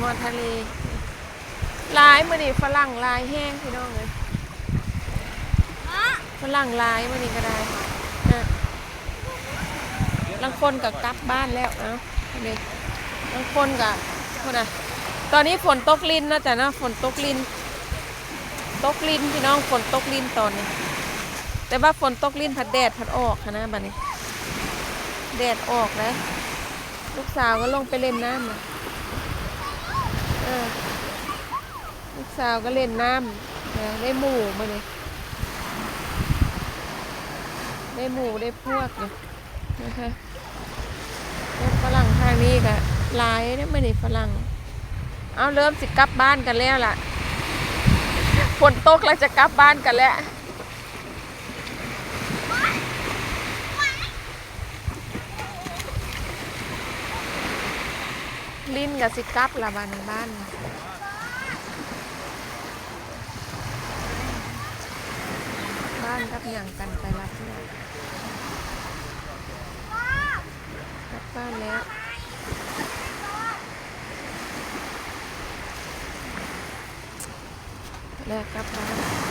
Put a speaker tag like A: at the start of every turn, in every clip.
A: ฮอดทะเลลายมื้อนี้ฝรั่งลายแห้งพี่น้องเอ้ยฝรั่งลายมื้อนี้ก็ได้อะบางคนก็กลับบ้านแล้วเอ้านี่บางคนก็พุ่นน่ะตอนนี้ฝนตกลินนะจ๊ะนะฝนตกลิน ตกลินพี่น้องฝนตกลินตอนนี้ แต่ว่าฝนตกลินพัดแดดพัดออกค่ะนะบัดนี้ แดดออกแล้วลูกสาวก็ลงไปเล่นน้ำนะ ลูกสาวก็เล่นน้ำได้หมูมาเลยได้หมูได้พวกเนี่ยนะคะแล้วฝรั่งทางนี้ก็หลายได้ไม่ได้ฝรั่ง เอาเริ่มสิกลับบ้านกันแล้วล่ะฝนตกแล้วจะกลับบ้านกันแล้ว ลิ้นกับสิกลับละบ้านบ้านบ้านกับอย่างกันไปรับเนี่ยกลับบ้านแล้วแล้วกลับบ้าน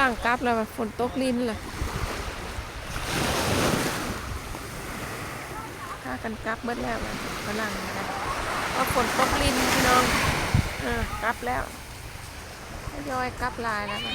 A: รั่งกลับแล้วฝนตกลิ้นล่ะถ้ากันกลับเบิดแล้วฝรั่งนะก็ฝนตกลิ้นพี่น้องเออกลับแล้วทยอยกลับลายแล้วว่ะ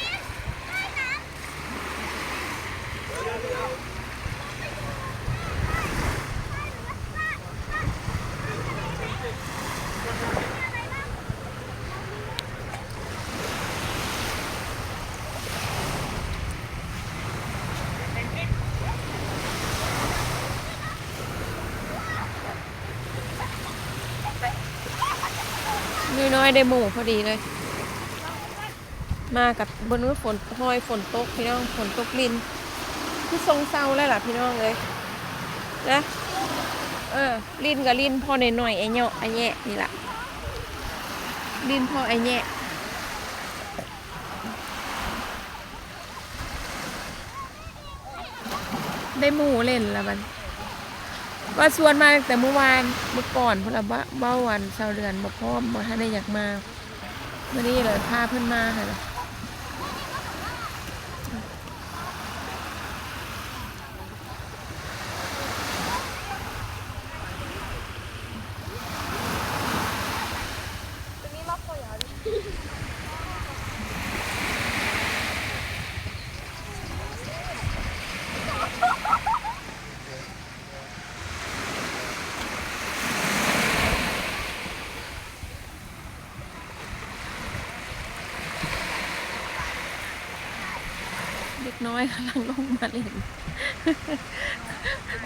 A: น้อยได้หมูพอดีเลย มากับบนนู้นฝนห้อยฝนตกพี่น้องฝนตกลินคือทรงเศร้าแล้วล่ะพี่น้องเลยนะเออลินกับลินพ่อในหน่อยๆไอ้เหยาะไอ้แยะนี่แหละลินพ่อไอ้แยะได้หมูเล่นละมัน ว่าชวนมาแต่เมื่อวานเมื่อก่อนพลบะเราบ้าเบ้าวันชาวเดือนบ่พร้อมบ่ท่านได้อยากมาเมื่อนี้เลยพาเพื่อนมาค่ะ น้อยกำลังลงมาเล่น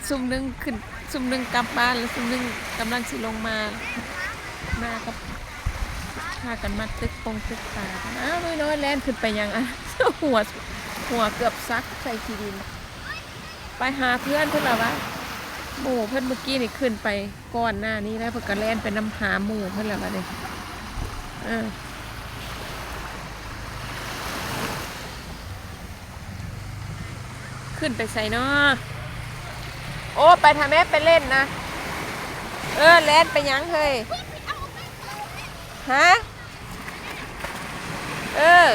A: ซุ่มหนึงขึ้นซุ่มหนึงกลับบ้านแล้วซุ่มหนึงกำลังสิลงมามากับพากันมาตึกตรงตึกตาอ้าวน้อยน้อยแล่นขึ้นไปยังอะหัวหัวเกือบซักใส่ขีดิน ไปหาเพื่อนเพื่อนละวะหมู่เพื่อนเมื่อกี้นี่ขึ้นไปก่อนหน้านี้แล้วเพื่อนก็แล่นไปน้ำหาหมู่เพื่อนละวะเนี่ยเออ ขึ้นไปใส่เนาะโอ้ไปทำแม่ไปเล่นนะ เออเล่นไปยังเฮ้ยฮะเออ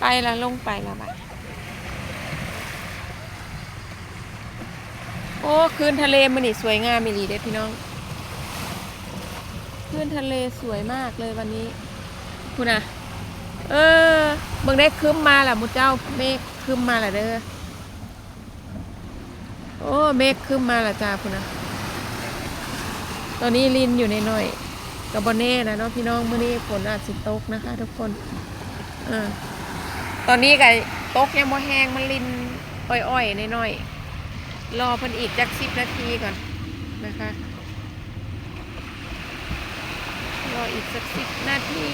A: ไปละลงไปละบัดโอ้คืนทะเลมันนี่สวยงามมีหลีเด้อพี่น้องคืนทะเลสวยมากเลยวันนี้ คุณอะเออเบิ่งได้คืมมาแหละมูเจ้าเมฆคืมมาแหละเด้อโอ้เมฆคืมมาละจ้าพุ่นนะตอนนี้ลินอยู่ในหน่อยๆกับบเน่นะเนาะพี่น้องเมื้อนี้ฝนอาจสิตกนะคะ ทุกคนอตอนนี้ก็ตกยังบ่แห้งมันลินอ่อยๆในหน่อยๆรอเพิ่นอีกจักสิบนาทีก่อนนะคะรออีกสักสิบนาที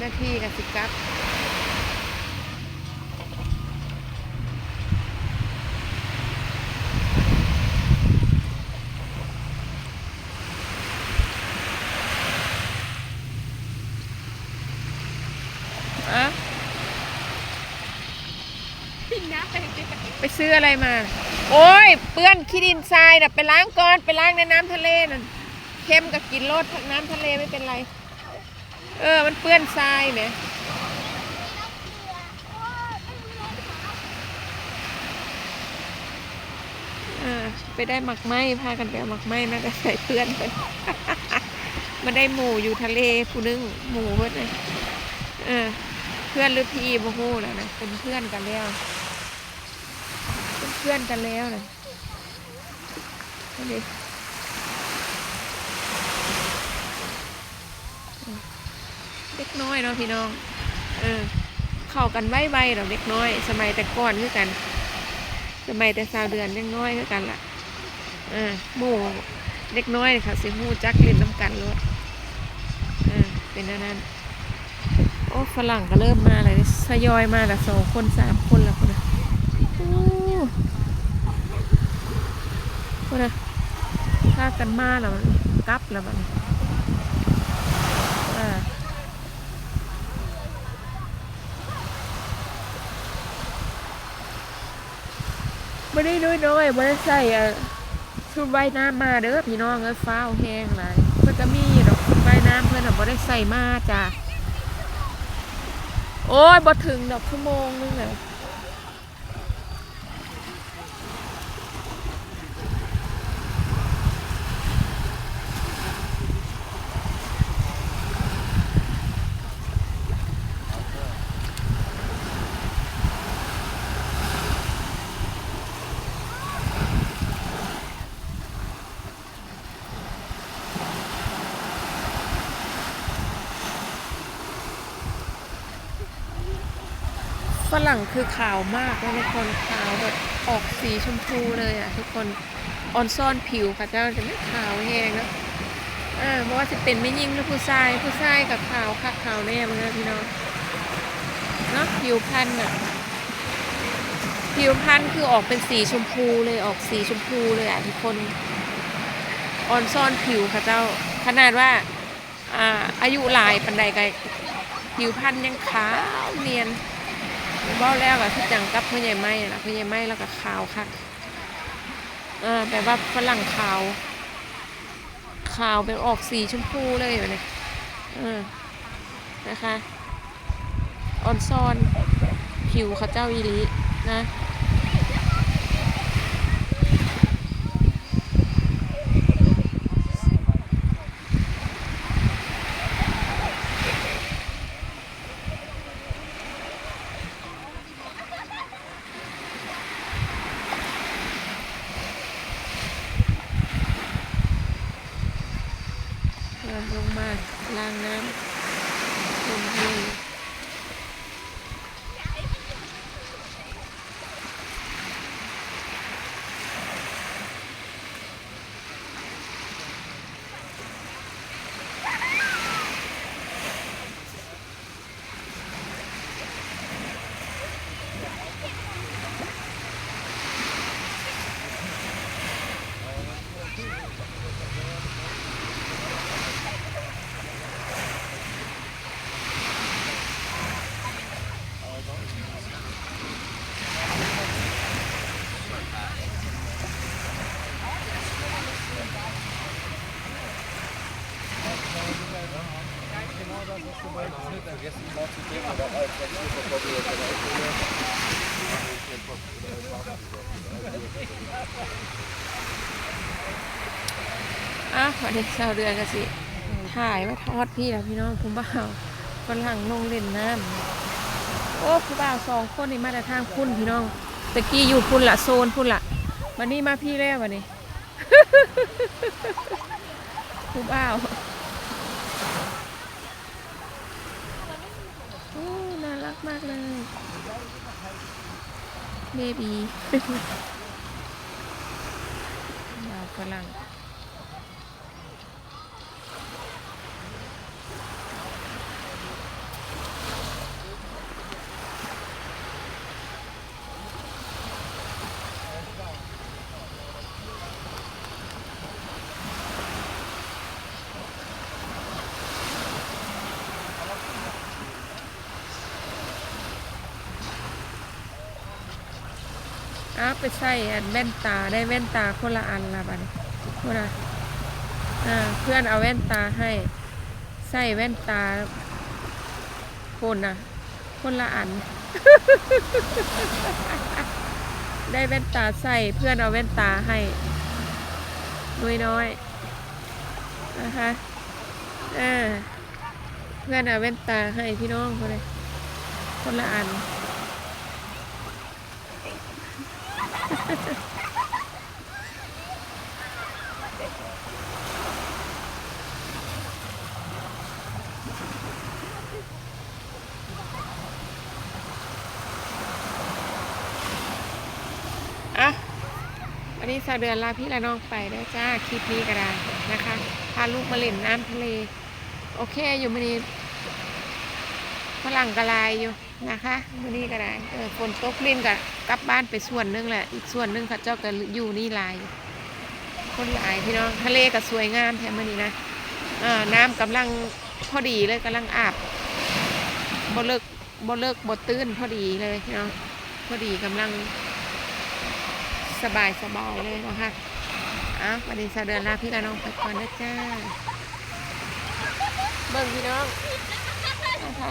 A: หน้าที่กับสิกลับอะ
B: น้ำ
A: ไปซื้ออะไรมา โอ้ย เปื้อนขี้ดินทรายน่ะไปล้างก่อน ไปล้างในน้ำทะเลน่ะเค็มกับกินรสน้ำทะเลไม่เป็นไร เออ มันเปื้อนทรายไหมไปได้หมักไหมพากันไปหมักไหมนะแต่ใส่เพื่อนไปมาได้หมูอยู่ทะเลผู้นึงหมูเบิดเลยเออ เพื่อนหรือพี่บ่ฮู้แล้วนะเป็นเพื่อนกันแล้วเป็นเพื่อนกันแล้วนะนั่นดิเด็ กน้อยเนาะพี่น้อง เออ เข้ากันไวๆเราเด็กน้อย สมัยแต่ก่อนคือกัน สมัยแต่สาวเดือนยังน้อยคือกันล่ะเออหมู่เด็กน้อยค่ะสิฮู้จักเล่นน้ำกันเลยเออเป็นอันนั้นโอ้ฝรั่งก็เริ่มมาเลยทยอยมาละสองคนสามคนละคนนะโอ้คนนะถ้ากันมาแล้วมันกลับแล้วมันอ่า ไม่ได้น้อยน้อยไม่ได้ใส่อะชุดว่ายน้ำมาเด้อพี่น้องเอ้ยฟ้าวแห้งหลายเพื่อนก็มีดอกชุดว่ายน้ำเพื่อนอะไม่ได้ใส่มาจ้ะโอ้ยบ่ถึงดอกชั่วโมงนึงเลย รั่งคือขาวมากนะทุกคนขาวแบบออกสีชมพูเลยอะทุกคนออนซ่อนผิวค่ะเจ้าจะไม่ขาวแห้งนะอ่าเพราะว่าจะเป็นไม่ยิ่งหรือผู้ชายผู้ชายกับขาวค่ะขาวแน่มั้งนะพี่น้องเนาะผิวพันธุ์อะผิวพันธุ์คือออกเป็นสีชมพูเลยออกสีชมพูเลยอะทุกคนออนซ่อนผิวค่ะเจ้า ขนาดว่าอ่าอายุหลายปันใดก็ผิวพันธุ์ยังขาวเนียน เบ้าแล้วอะที่จังกับพ่อใหญ่ไม้นะพ่อใหญ่ไม้แล้วก็ขาวค่ะอ่าแปลว่าฝรั่งขาว ขาวเป็นออกสีชมพูเลยแบบนี้อ่านะคะออนซอนผิวเขาเจ้าอีลีนะ เริ่มลงมาล้างน้ำลงทะเล อะวันนี้ชาวเรือกันสิถ่ายว่าทอดพี่แล้วพี่น้องคุณบ่าวฝรั่งลงเล่นน้ำโอ้คุณบ่าวสองคนนี่มาแต่ทางพุ่นพี่น้องตะกี้อยู่พุ่นละโซนพุ่นละวันนี้มาพี่แล้ววันนี้คุณบ่าวโอ้น่ารั กมากเลย เบบีบ่าวฝรั่ง อ้าไปใส่อันแว่นตาได้แว่นตาคนละอันละบัดนี้คนละเพื่อนเอาแว่นตาให้ใส่แว่นตาคนน่ะคนละอัน ได้แว่นตาใส่เพื่อนเอาแว่นตาให้น้อยน้อยๆนะคะอ่าเพื่อนเอาแว่นตาให้พี่น้องคนเลยคนละอัน อะวันนี้สาวเดือนลาพี่ละน้องไปแล้วจ้าคลิปนี้ก็ได้นะคะ พาลูกมาเล่นน้ำทะเล โอเคอยู่มันนี้ฝรั่งกระลายอยู่ นะคะมันนี้ก็ได้เออฝนตกลิ้นกับกลับบ้านไปส่วนนึงแหละ อีกส่วนนึงเขาเจ้าก็อยู่นี่ลาย คนหลายพี่น้องทะเลก็สวยงามแถมมันนี้นะอ่าน้ำกำลังพอดีเลยกำลังอาบบ่เลิกบ่เลิกบ่ตื้นพอดีเลยพี่น้องพอดีกำลังสบายสบายเลยนะคะอะวันนี้สาวเดือนลาพี่กับน้องไปก่อนนะจ้า เบิ่งพี่น้องนะคะ